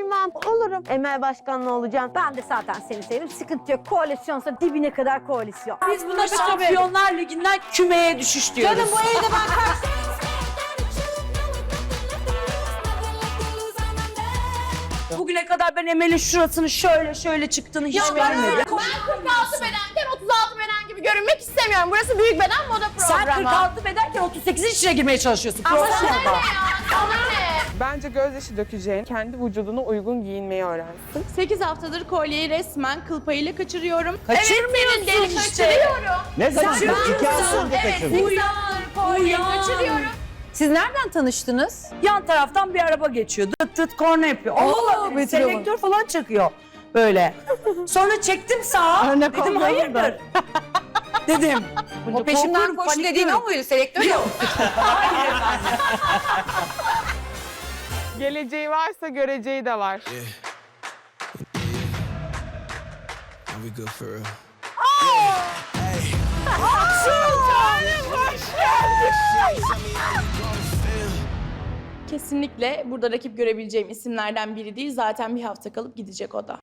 Tamam olurum. Emel başkanlığı olacağım. Ben de zaten seni sevdim. Sıkıntı yok. Koalisyonsa dibine kadar koalisyon. Biz buna Şampiyonlar Ligi'nden kümeye düşüş diyoruz. Canım bu evde ben kaç... Bugüne kadar ben Emel'in şurasını şöyle şöyle çıktığını hiç görmedim. Ben 46 bedenken 36 beden gibi görünmek istemiyorum. Burası büyük beden moda programı. Sen 46 bedenken 38'in içine girmeye çalışıyorsun. Sana ne Profesyonel. ya? Bence gözyaşı dökeceğin, kendi vücuduna uygun giyinmeyi öğrensin. 8 haftadır kolyeyi resmen kıl payıyla kaçırıyorum. Kaçırmıyorsun evet, senin deli işte. kaçırıyorum. Ne zaman? Kaçırıyorsun. İki hafta önce Evet, kaçırdın. 8 haftadır kolyeyi Uyan. kaçırıyorum. Siz nereden tanıştınız? Yan taraftan bir araba geçiyor. Dıt dıt korna yapıyor. Hanım. selektör falan çakıyor. Böyle. Sonra çektim sağa. Örnek dedim hayırdır? dedim. O peşimden Korkuyorum, koş panikliyorum. dediğin o muydu? Selektör yok. Hayır efendim. Geleceği varsa göreceği de var. Are we good for real? Kesinlikle burada rakip görebileceğim isimlerden biri değil. Zaten bir hafta kalıp gidecek o da.